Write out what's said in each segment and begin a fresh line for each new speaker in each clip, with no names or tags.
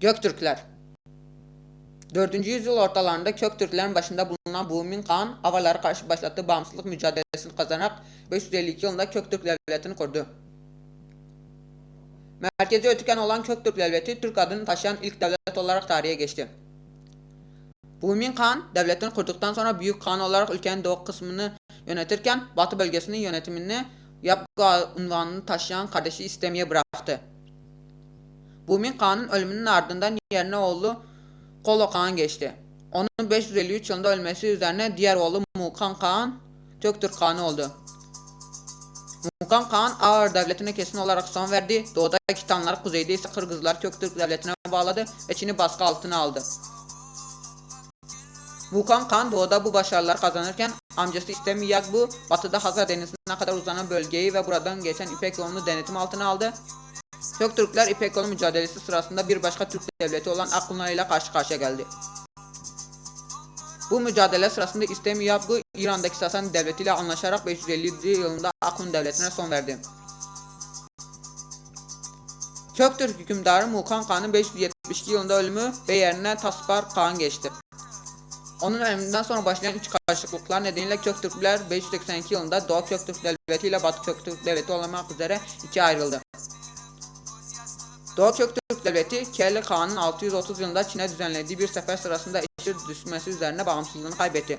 Göktürkler 4. yüzyıl ortalarında Göktürklerin başında bulunan Bumin Kağan Avalara karşı başlattığı bağımsızlık mücadelesini kazanarak 552 yılında Göktürk Devleti'ni kurdu. Merkezi Ötüken olan Göktürk Devleti Türk adını taşıyan ilk devlet olarak tarihe geçti. Bumin Kağan devletini kurduktan sonra Büyük Kağan olarak ülkenin doğu kısmını yönetirken batı bölgesinin yönetimini Yapga unvanını taşıyan kardeşi İstemi'ye bıraktı. Bumin Kağan'ın ölümünün ardından yerine oğlu Kolo Kağan geçti. Onun 553 yılında ölmesi üzerine diğer oğlu Mukan Kağan Töktürk Kağanı oldu. Mukan Kağan Ağır devletine kesin olarak son verdi. Doğuda Kitanlar, kuzeyde ise Kırgızlar Köktürk devletine bağladı ve Çin'i baskı altına aldı. Mukan Kağan doğuda bu başarılar kazanırken amcası İstemi Yagbu batıda Hazar Denizi'ne kadar uzanan bölgeyi ve buradan geçen İpek yolunu denetim altına aldı. Göktürkler İpek yolu mücadelesi sırasında bir başka Türk devleti olan Akunlar ile karşı karşıya geldi. Bu mücadele sırasında İstemi Yagbu İran'daki Sasani devleti ile anlaşarak 557 yılında Akun devletine son verdi. Köktürk hükümdarı Mukan Kağan'ın 572 yılında ölümü ve yerine Taspar Kağan geçti. Onun ölümünden sonra başlayan iç karışıklıklar nedeniyle Köktürkler 582 yılında Doğu Köktürk Devleti ile Batı Köktürk Devleti olmak üzere ikiye ayrıldı. Doğu Köktürk Devleti Kelli Kağan'ın 630 yılında Çin'e düzenlediği bir sefer sırasında eşit düşmesi üzerine bağımsızlığını kaybetti.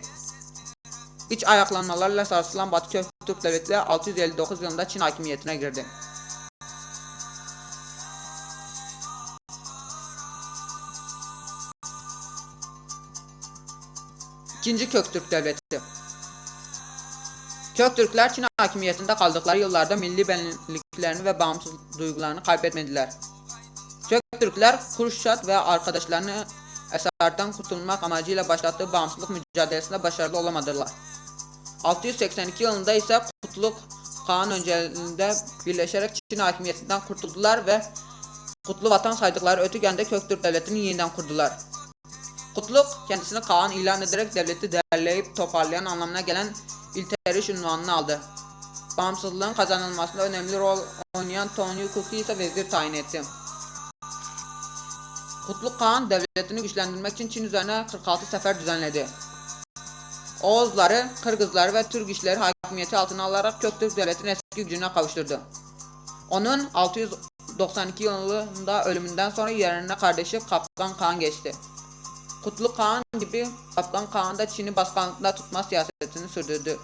İç ayaklanmalarla sarsılan Batı Köktürk Devleti de 659 yılında Çin hakimiyetine girdi. İkinci Köktürk Devleti Köktürkler Çin hakimiyetinde kaldıkları yıllarda milli benliklerini ve bağımsız duygularını kaybetmediler. Köktürkler Kurşat ve arkadaşlarını eserden kurtulmak amacıyla başlattığı bağımsızlık mücadelesinde başarılı olamadılar. 682 yılında ise Kutluk Kağan öncelinde birleşerek Çin hakimiyetinden kurtuldular ve Kutlu vatan saydıkları Ötügen'de Köktürk Devleti'ni yeniden kurdular. Kutluk kendisini Kağan ilan ederek devleti derleyip toparlayan anlamına gelen İlteriş unvanını aldı. Bağımsızlığın kazanılmasında önemli rol oynayan Tony Cook'u ise vezir tayin etti. Kutluk Kağan devletini güçlendirmek için Çin üzerine 46 sefer düzenledi. Oğuzları, Kırgızları ve Türk işleri hakimiyeti altına alarak Köktürk devletini eski gücüne kavuşturdu. Onun 692 yılında ölümünden sonra yerine kardeşi Kaptan Kağan geçti. Kutlu Kağan gibi Kaptan Kağan da Çin'i baskı altında tutma siyasetini sürdürdü.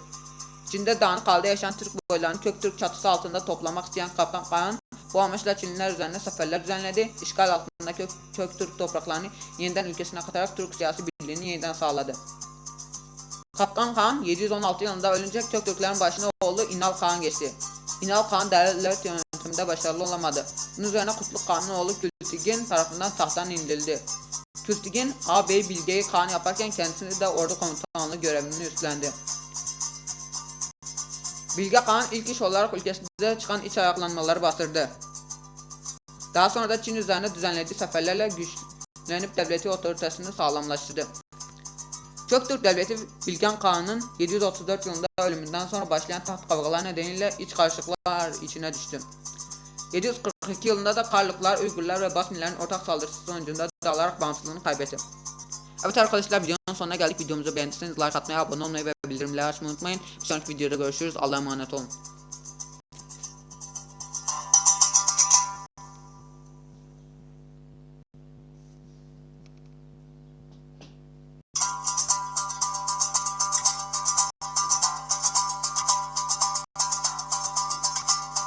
Çin'de dağınık halde yaşayan Türk boylarını Köktürk çatısı altında toplamak isteyen Kaptan Kağan bu amaçla Çinliler üzerine seferler düzenledi. İşgal altında Kök, Köktürk topraklarını yeniden ülkesine katarak Türk siyasi birliğini yeniden sağladı. Kaptan Kağan 716 yılında ölünce Köktürklerin başına oğlu İnal Kağan geçti. İnal Kağan devlet yönetiminde başarılı olamadı. Bunun üzerine Kutluk Kağan'ın oğlu Kültigin tarafından tahttan indirildi. Kültigin ağabey Bilge'yi Kağan yaparken kendisini de ordu komutanlığı görevini üstlendi. Bilge Kağan ilk iş olarak ülkesinde çıkan iç ayaklanmaları bastırdı. Daha sonra da Çin üzerine düzenlediği seferlerle güçlenip devleti otoritesini sağlamlaştırdı. Köktürk Devleti Bilgen Kağan'ın 734 yılında ölümünden sonra başlayan taht kavgaları nedeniyle iç karışıklıklar içine düştü. 742 yılında da Karlıklar, Uygurlar ve Basmilerin ortak saldırısı sonucunda dağılarak bağımsızlığını kaybetti. Evet arkadaşlar videonun sonuna geldik. Videomuzu beğendiyseniz like atmayı, abone olmayı ve bildirimleri açmayı unutmayın. Bir sonraki videoda görüşürüz. Allah'a emanet olun.